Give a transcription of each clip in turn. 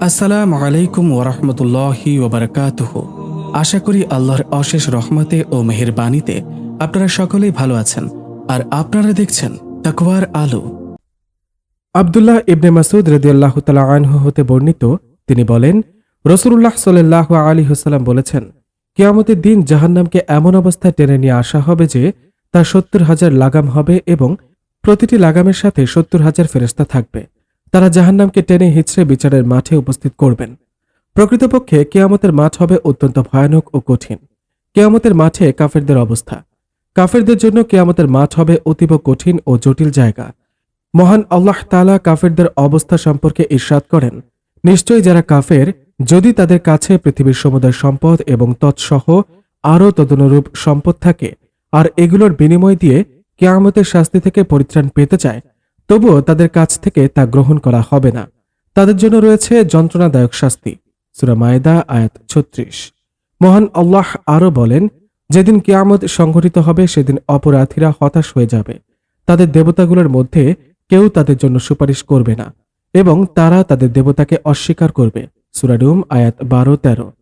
আসসালামু আলাইকুম ওরহমতুল্লাহি ওবরাকাতুহ আশা করি আল্লাহর অশেষ রহমতে ও মেহেরবানিতে আপনারা সকলেই ভালো আছেন আর আপনারা দেখছেন তাকওয়ার আলো। আবদুল্লাহ ইবনে মাসুদ রদিয়াল্লাহ তালা আনহু হতে বর্ণিত, তিনি বলেন রসুল্লাহ সাল্লাহ আলী হুসাল্লাম বলেছেন, কিয়ামতের দিন জাহান্নামকে এমন অবস্থায় টেনে নিয়ে আসা হবে যে তা সত্তর হাজার লাগাম হবে এবং প্রতিটি লাগামের সাথে সত্তর হাজার ফেরেস্তা থাকবে। তারা জাহান্নামকে টেনে হিচড়ে বিচারের মাঠে উপস্থিত করবেন। প্রকৃতপক্ষে কেয়ামতের মাঠ হবে অত্যন্ত ভয়ানক ও কঠিন। কেয়ামতের মাঠে কাফেরদের অবস্থা। কাফেরদের জন্য কেয়ামতের মাঠ হবে অতীব কঠিন ও জটিল জায়গা। মহান আল্লাহ তালা কাফেরদের অবস্থা সম্পর্কে ইরশাদ করেন, নিশ্চয়ই যারা কাফের, যদি তাদের কাছে পৃথিবীর সমুদায় সম্পদ এবং তৎসহ আরও তদনুরূপ সম্পদ থাকে, আর এগুলোর বিনিময় দিয়ে কেয়ামতের শাস্তি থেকে পরিত্রাণ পেতে চায় তবুও তাদের কাছ থেকে তা গ্রহণ করা হবে না। তাদের জন্য রয়েছে যন্ত্রণাদায়ক শাস্তি। সুরা মায়দা, আয়াত ছত্রিশ। মহান আল্লাহ আরও বলেন, যেদিন কিয়ামত সংঘটিত হবে, সেদিন অপরাধীরা হতাশ হয়ে যাবে। তাদের দেবতাগুলোর মধ্যে কেউ তাদের জন্য সুপারিশ করবে না এবং তারা তাদের দেবতাকে অস্বীকার করবে। সুরাডুম আয়াত বারো, তেরো।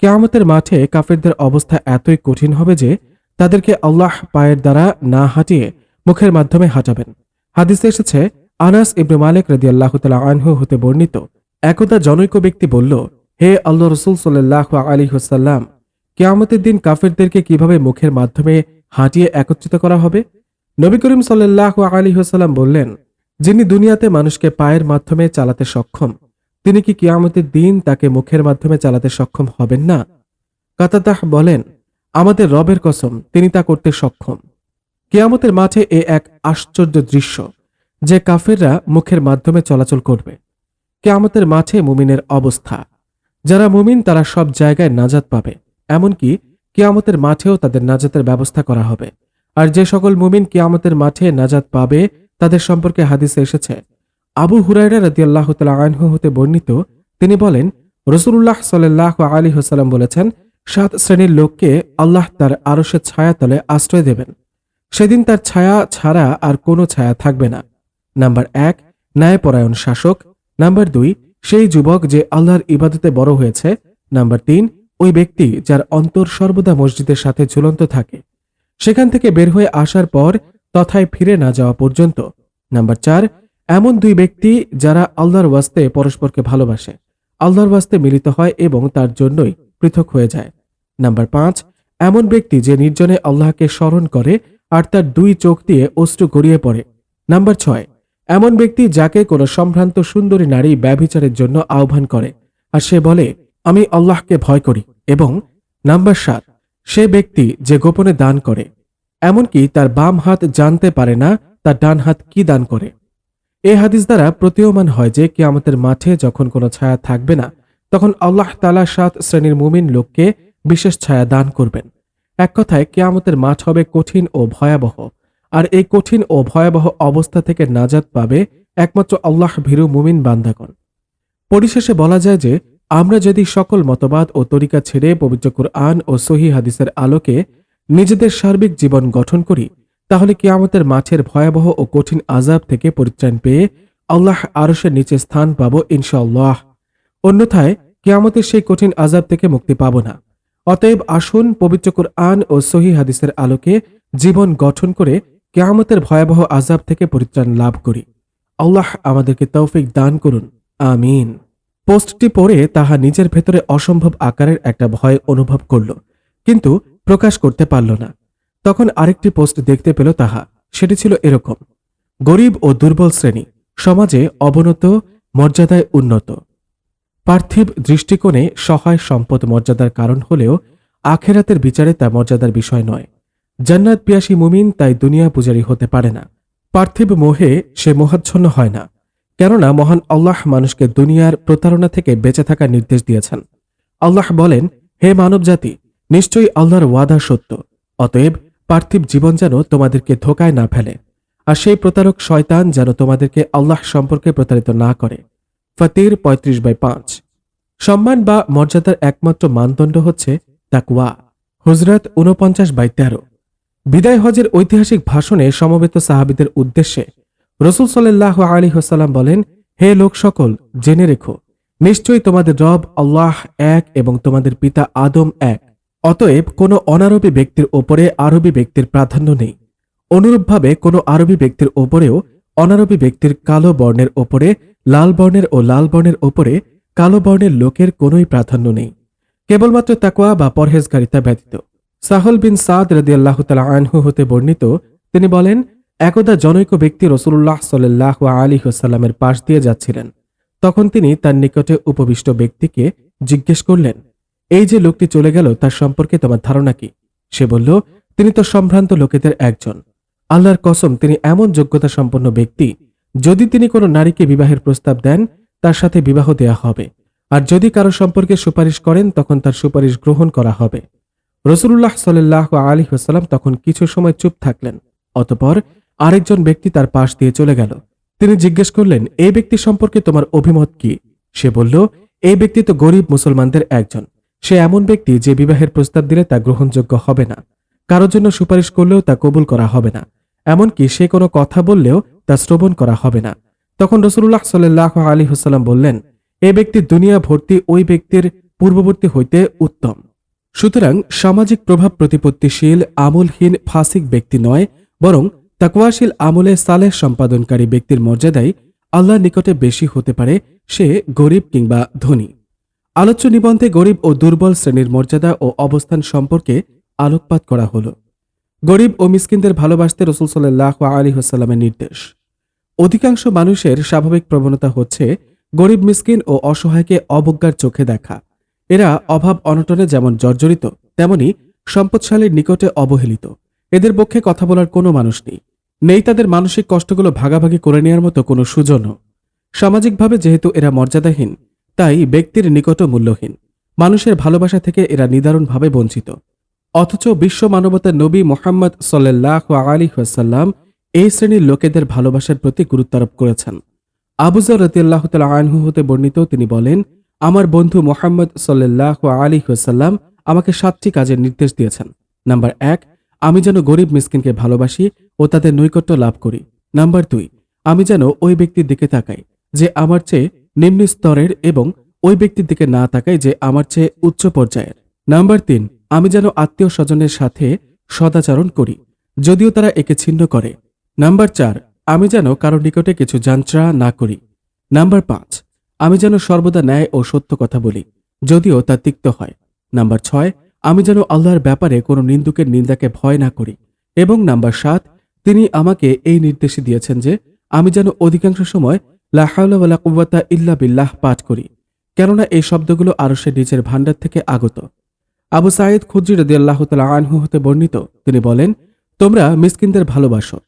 কেয়ামতের মাঠে কাফেরদের অবস্থা এতই কঠিন হবে যে তাদেরকে আল্লাহ পায়ের দ্বারা না হাঁটিয়ে মুখের মাধ্যমে হাঁটাবেন। হাদিসে এসেছে, আনাস ইবনে মালিক রদি আল্লাহ তালা আনহু হতে বর্ণিত। একদা জনৈক ব্যক্তি বলল, হে আল্লাহ রসুল সাল্লাহ আলী হুসাল্লাম কেয়ামতের দিন কাফেরদেরকে কীভাবে মুখের মাধ্যমে হাঁটিয়ে একত্রিত করা হবে? নবী করিম সাল্লাহ আলী হুসাল্লাম বললেন, যিনি দুনিয়াতে মানুষকে পায়ের মাধ্যমে চালাতে সক্ষম, তিনি কি কিয়ামতের দিন তাকে মুখের মাধ্যমে চালাতে সক্ষম হবেন না? কাতাতাহ বলেন, আমাদের রবের কসম, তিনি তা করতে সক্ষম। কেয়ামতের মাঠে এ এক আশ্চর্য দৃশ্য, যে কাফেররা মুখের মাধ্যমে চলাচল করবে। কেয়ামতের মাঠে মুমিনের অবস্থা, যারা মুমিন তারা সব জায়গায় নাজাত পাবে, এমনকি কেয়ামতের মাঠেও তাদের নাজাতের ব্যবস্থা করা হবে। আর যে সকল মুমিন কেয়ামতের মাঠে নাজাত পাবে, তাদের সম্পর্কে হাদিসে এসেছে, আবু হুরাইরা রাদিয়াল্লাহ তালা আনহু হতে বর্ণিত, তিনি বলেন রসুল্লাহ সাল্লাহ আলী হাসালাম বলেছেন, সাত শ্রেণির লোককে আল্লাহ তার আরশের ছায়া তলে আশ্রয় দেবেন। সেদিন তার ছায়া ছাড়া আর কোনো ছায়া থাকবে না। নাম্বার এক, ন্যায়পরায়ণ শাসক। নাম্বার দুই, সেই যুবক যে আল্লাহর ইবাদতে বড় হয়েছে। নাম্বার তিন, ওই ব্যক্তি যার অন্তর সর্বদা মসজিদের সাথে ঝুলন্ত থাকে। সেখান থেকে বের হয়ে আসার পর তথায় ফিরে না যাওয়া পর্যন্ত। নাম্বার চার, এমন দুই ব্যক্তি যারা আল্লাহর ওয়াস্তে পরস্পরকে ভালোবাসে। আল্লাহর ওয়াস্তে মিলিত হয় এবং তার জন্যই পৃথক হয়ে যায়। নাম্বার পাঁচ, এমন ব্যক্তি যে নির্জনে আল্লাহকে স্মরণ করে আর তার দুই চোখ দিয়ে অশ্রু গড়িয়ে পড়ে। নাম্বার ছয়, এমন ব্যক্তি যাকে কোনো সম্ভ্রান্ত সুন্দরী নারী ব্যভিচারের জন্য আহ্বান করে, আর সে বলে, আমি আল্লাহকে ভয় করি। এবং নাম্বার সাত, সে ব্যক্তি যে গোপনে দান করে, এমনকি তার বাম হাত জানতে পারে না, তার ডান হাত কি দান করে। এ হাদিস দ্বারা প্রতীয়মান হয় যে কে আমাদের মাঠে যখন কোনো ছায়া থাকবে না, তখন আল্লাহ তালা সাত শ্রেণির মুমিন লোককে বিশেষ ছায়া দান করবেন। এক কথায় কেয়ামতের মাঠ হবে কঠিন ও ভয়াবহ, আর এই কঠিন ও ভয়াবহ অবস্থা থেকে নাজাত পাবে একমাত্র আল্লাহ ভীরু মুমিন বান্দাগণ। পরিশেষে বলা যায় যে, আমরা যদি সকল মতবাদ ও তরিকা ছেড়ে পবিত্র কুরআন ও সহি হাদিসের আলোকে নিজেদের সার্বিক জীবন গঠন করি, তাহলে কিয়ামতের মাঠের ভয়াবহ ও কঠিন আজাব থেকে পরিত্রাণ পেয়ে আল্লাহ আরশের নিচে স্থান পাব ইনশাআল্লাহ। অন্যথায় কিয়ামতের সেই কঠিন আজাব থেকে মুক্তি পাব না। অতএব আসুন পবিত্র কুরআন ও সহি হাদিসের আলোকে জীবন গঠন করে কেয়ামতের ভয়াবহ আজাব থেকে পরিত্রাণ লাভ করি। আল্লাহ আমাদেরকে তৌফিক দান করুন। আমিন। পোস্টটি পড়ে তাহা নিজের ভেতরে অসম্ভব আকারের একটা ভয় অনুভব করল, কিন্তু প্রকাশ করতে পারল না। তখন আরেকটি পোস্ট দেখতে পেল তাহা, সেটি ছিল এরকম। গরিব ও দুর্বল শ্রেণি, সমাজে অবনত, মর্যাদায় উন্নত। পার্থিব দৃষ্টিকোণে সহায় সম্পদ মর্যাদার কারণ হলেও আখেরাতের বিচারে তা মর্যাদার বিষয় নয়। জান্নাত পিয়াসী মুমিন তাই দুনিয়া পূজারী হতে পারে না। পার্থিব মোহে সে মোহাচ্ছন্ন হয় না, কেননা মহান আল্লাহ মানুষকে দুনিয়ার প্রতারণা থেকে বেঁচে থাকার নির্দেশ দিয়েছেন। আল্লাহ বলেন, হে মানবজাতি, নিশ্চয়ই আল্লাহর ওয়াদা সত্য, অতএব পার্থিব জীবন যেন তোমাদেরকে ধোকায় না ফেলে, আর সেই প্রতারক শয়তান যেন তোমাদেরকে আল্লাহ সম্পর্কে প্রতারিত না করে। ফতির পঁয়ত্রিশ বাই পাঁচ। সম্মান বা মর্যাদার একমাত্র মানদণ্ড হচ্ছে তাকওয়া। হুজরত উনপঞ্চাশ বাই তেরো। বিদায় হজের ঐতিহাসিক ভাষণে সমবেত সাহাবিদের উদ্দেশ্যে রসুল সাল্লাহ আলী হোসাল্লাম বলেন, হে লোক সকল, জেনে রেখো, নিশ্চয়ই তোমাদের রব আল্লাহ এক এবং তোমাদের পিতা আদম এক। অতএব কোনো অনারবী ব্যক্তির ওপরে আরবী ব্যক্তির প্রাধান্য নেই। অনুরূপভাবে কোনো আরবী ব্যক্তির ওপরেও অনারবী ব্যক্তির কালো বর্ণের ওপরে লাল বর্ণের ও লাল বর্ণের ওপরে কালো বর্ণের লোকের কোনোই প্রাধান্য নেই। কেবলমাত্র তাকওয়া বা পরহেজগারিতা ব্যতীত। সাহল বিন সাদ রদিয়াল্লাহ তালা আনহু হতে বর্ণিত, তিনি বলেন, একদা জনৈক ব্যক্তি রসুল্লাহ সাল্লাহ আলী হোসাল্লামের পাশ দিয়ে যাচ্ছিলেন। তখন তিনি তার নিকটে উপবিষ্ট ব্যক্তিকে জিজ্ঞেস করলেন, এই যে লোকটি চলে গেল, তার সম্পর্কে তোমার ধারণা কি? সে বলল, তিনি তো সম্ভ্রান্ত লোকেদের একজন। আল্লাহর কসম, তিনি এমন যোগ্যতা সম্পন্ন ব্যক্তি যদি তিনি কোনো নারীকে বিবাহের প্রস্তাব দেন, তার সাথে বিবাহ দেয়া হবে। আর যদি কারও সম্পর্কে সুপারিশ করেন, তখন তার সুপারিশ গ্রহণ করা হবে। রসুল্লাহ সাল্লাহ আলী হাসালাম তখন কিছু সময় চুপ থাকলেন। অতপর আরেকজন ব্যক্তি তার পাশ দিয়ে চলে গেল। তিনি জিজ্ঞেস করলেন এই ব্যক্তি সম্পর্কে তোমার অভিমত কি? সে বলল, এই ব্যক্তি তো গরিব মুসলমানদের একজন। সে এমন ব্যক্তি যে বিবাহের প্রস্তাব দিলে তা গ্রহণযোগ্য হবে না। কারোর জন্য সুপারিশ করলেও তা কবুল করা হবে না। এমনকি সে কোনো কথা বললেও তা শ্রবণ করা হবে না। তখন রসুল্লাহ সাল্লাহ আলী হুসাল্লাম বললেন, এ ব্যক্তি দুনিয়া ভর্তি ওই ব্যক্তির পূর্ববর্তী হইতে উত্তম। সুতরাং সামাজিক প্রভাব প্রতিপত্তিশীল, আমলহীন, ফাসিক ব্যক্তি নয়, বরং তাকওয়াশীল আমলে সালেহ সম্পাদনকারী ব্যক্তির মর্যাদাই আল্লাহর নিকটে বেশি হতে পারে, সে গরিব কিংবা ধনী। আলোচ্য নিবন্ধে গরিব ও দুর্বল শ্রেণির মর্যাদা ও অবস্থান সম্পর্কে আলোকপাত করা হল। গরিব ও মিসকিনদের ভালোবাসতে রসুল সাল্লাহ আলী হাসাল্লামের নির্দেশ। অধিকাংশ মানুষের স্বাভাবিক প্রবণতা হচ্ছে, গরিব মিসকিন ও অসহায়কে অবজ্ঞার চোখে দেখা। এরা অভাব অনটনে যেমন জর্জরিত, তেমনি সম্পদশালীর নিকটে অবহেলিত। এদের পক্ষে কথা বলার কোনো মানুষ নেই। নেই তাদের মানসিক কষ্টগুলো ভাগাভাগি করে নেওয়ার মতো কোনো সুজনও সামাজিকভাবে যেহেতু এরা মর্যাদাহীন, তাই ব্যক্তির নিকট মূল্যহীন। মানুষের ভালোবাসা থেকে এরা নিদারুণভাবে বঞ্চিত। অথচ বিশ্ব মানবতার নবী মোহাম্মদ সাল্লাহ আলী ওয়াসাল্লাম এই শ্রেণির লোকেদের ভালোবাসার প্রতি গুরুত্বারোপ করেছেন। আবুজা রতিয়াল্লাহ তালা আনহু হতে বর্ণিত তিনি বলেন, আমার বন্ধু মোহাম্মদ সাল্লাহ আলী ওয়াসাল্লাম আমাকে সাতটি কাজের নির্দেশ দিয়েছেন। নাম্বার এক, আমি যেন গরিব মিসকিনকে ভালোবাসি ও তাদের নৈকট্য লাভ করি। নাম্বার দুই, আমি যেন ওই ব্যক্তির দিকে তাকাই যে আমার চেয়ে নিম্ন স্তরের এবং ওই ব্যক্তির দিকে না তাকাই যে আমার চেয়ে উচ্চ পর্যায়ের। নাম্বার তিন আমি যেন আত্মীয় স্বজনের সাথে সদাচরণ করি, যদিও তারা একে ছিন্ন করে। নাম্বার চার, আমি যেন কারও নিকটে কিছু যান্ত্রা না করি। নাম্বার পাঁচ, আমি যেন সর্বদা ন্যায় ও সত্য কথা বলি, যদিও তা তিক্ত হয়। নাম্বার ছয়, আমি যেন আল্লাহর ব্যাপারে কোনো নিন্দুকের নিন্দাকে ভয় না করি। এবং নাম্বার সাত, তিনি আমাকে এই নির্দেশ দিয়েছেন যে আমি যেন অধিকাংশ সময় লাহাউলা কুব্বাতা ইল্লা বিল্লাহ পাঠ করি, কেননা এই শব্দগুলো আরশের নিজের ভাণ্ডার থেকে আগত। আবু সাইদ খুদ্রি রদি আল্লাহ তালা আনহু হতে বর্ণিত। তিনি বলেন, তোমরা মিসকিনদের ভালোবাসো,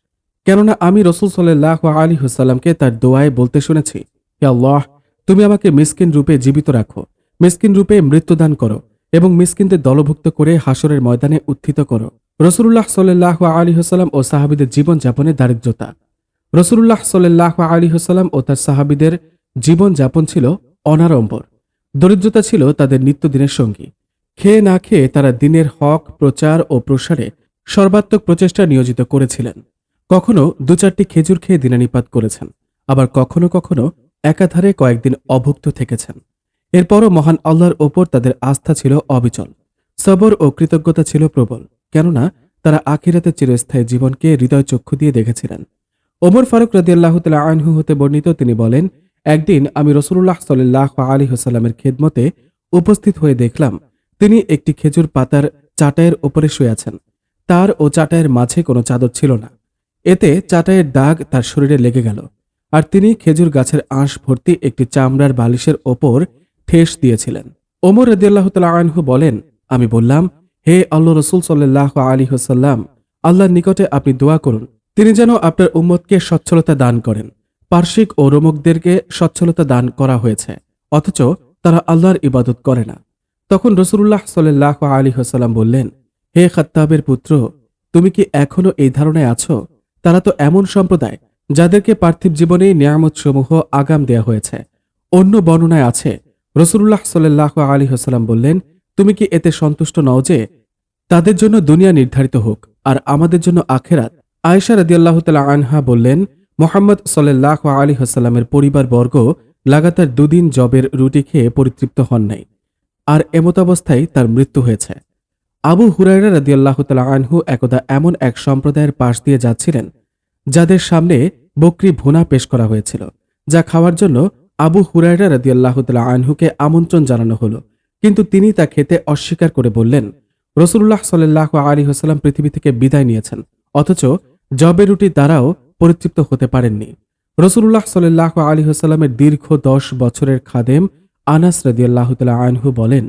কেননা আমি রসুল সাল্লাহ আলী হুসাল্লামকে তার দোয়ায় বলতে শুনেছি, হে আল্লাহ, তুমি আমাকে মিসকিন রূপে জীবিত রাখো, মিসকিন রূপে মৃত্যুদান করো এবং মিসকিনদের দলভুক্ত করে হাসরের ময়দানে উত্থিত করো। রসুল্লাহ সাল্লাহ আলী হাসাল্লাম ও সাহাবিদের জীবন যাপনে দারিদ্রতা। রসুল্লাহ সাল্লাহ আলী হাসাল্লাম ও তার সাহাবিদের জীবনযাপন ছিল অনারম্বর দরিদ্রতা ছিল তাদের নিত্যদিনের সঙ্গী। খেয়ে না খেয়ে তারা দিনের হক, প্রচার ও প্রসারে সর্বাত্মক প্রচেষ্টা নিয়োজিত করেছিলেন। কখনো দু চারটি খেজুর খেয়ে দিনানিপাত করেছেন, আবার কখনো কখনো একাধারে কয়েকদিন অভুক্ত থেকেছেন। এরপরও মহান আল্লাহর ওপর তাদের আস্থা ছিল অবিচল। সবর ও কৃতজ্ঞতা ছিল প্রবল, কেননা তারা আখিরাতে চিরস্থায়ী জীবনকে হৃদয় চক্ষু দিয়ে দেখেছিলেন। ওমর ফারুক রদিয়াল্লাহ তালা আনহু হতে বর্ণিত তিনি বলেন, একদিন আমি রসুল্লাহ সাল্লাহ আলী হোসাল্লামের খেদমতে উপস্থিত হয়ে দেখলাম তিনি একটি খেজুর পাতার চাটায়ের ওপরে শুয়ে আছেন। তার ও চাটায়ের মাঝে কোনো চাদর ছিল না। এতে চাটায়ের দাগ তার শরীরে লেগে গেল আর তিনি খেজুর গাছের আঁশ ভর্তি একটি চামড়ার বালিশের ওপর ঠেস দিয়েছিলেন। ওমর রদিয়াল্লাহ আনহু বলেন, আমি বললাম, হে আল্লাহ রসুল সাল্লাহ আলী হোসাল্লাম আল্লাহর নিকটে আপনি দোয়া করুন। তিনি যেন আপনার উম্মতকে সচ্ছলতা দান করেন। পার্শ্বিক ও রোমকদেরকে সচ্ছলতা দান করা হয়েছে, অথচ তারা আল্লাহর ইবাদত করে না। তখন রসুল্লাহ সাল্লাহ আলী হাসাল্লাম বললেন, হে খত্তাবের পুত্র, তুমি কি এখনও এই ধারণায় আছো? তারা তো এমন সম্প্রদায় যাদেরকে পার্থিব জীবনে নিয়ামত সমূহ আগাম দেয়া হয়েছে। অন্য বর্ণনায় আছে রসুল্লাহ সাল্লাহ আলী হাসাল্লাম বললেন, তুমি কি এতে সন্তুষ্ট নও যে তাদের জন্য দুনিয়া নির্ধারিত হোক, আর আমাদের জন্য আখেরাত? আয়েশা রদিয়াল্লাহ তালা আনহা বললেন, মোহাম্মদ সাল্লাহ আলী হাসাল্লামের পরিবার বর্গ লাগাতার দুদিন জবের রুটি খেয়ে পরিতৃপ্ত হন নাই। আর এমতাবস্থায় তার মৃত্যু হয়েছে। আবু হুরাইরা রাদিয়াল্লাহু তাআলা আনহু একদা এমন এক সম্প্রদায়ের পাশ দিয়ে যাচ্ছিলেন, যাদের সামনে বকরি ভুনা পেশ করা হয়েছিল, যা খাওয়ার জন্য আবু হুরাইরা রাদিয়াল্লাহু তাআলা আনহুকে আমন্ত্রণ জানানো হলো। কিন্তু তিনি তা খেতে অস্বীকার করে বললেন রসুল্লাহ সাল্লাহ আলী হাসাল্লাম পৃথিবী থেকে বিদায় নিয়েছেন, অথচ জবে রুটি দ্বারাও পরিতৃপ্ত হতে পারেননি। রসুল্লাহ সাল্লাহ আলী হাসাল্লামের দীর্ঘ দশ বছরের খাদেম আনাস রদিয়াল্লাহ তালা আনহু বলেন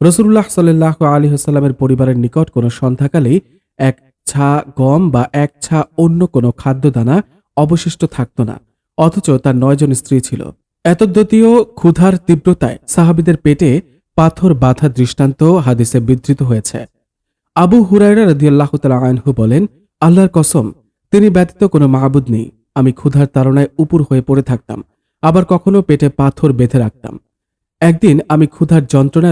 রসুল্লাহ সাল্লাহ আলী হাসাল্লামের পরিবারের নিকট কোনো সন্ধ্যাকালেই এক ছা গম বা এক ছা অন্য কোনো খাদ্যদানা অবশিষ্ট থাকত না, অথচ তার নয়জন স্ত্রী ছিল। এতদ্যতীয় ক্ষুধার তীব্রতায় সাহাবিদের পেটে পাথর বাধা দৃষ্টান্ত হাদিসে বিধৃত হয়েছে। আবু হুরায়রা রদিয়াল্লাহ তালা আনহু বলেন, আল্লাহর কসম, তিনি ব্যতীত কোনো মাহবুদ নেই। আমি ক্ষুধার তাড়নায় উপুর হয়ে পড়ে থাকতাম, আবার কখনো পেটে পাথর বেঁধে রাখতাম। একদিন আমি ক্ষুধার যন্ত্রণায়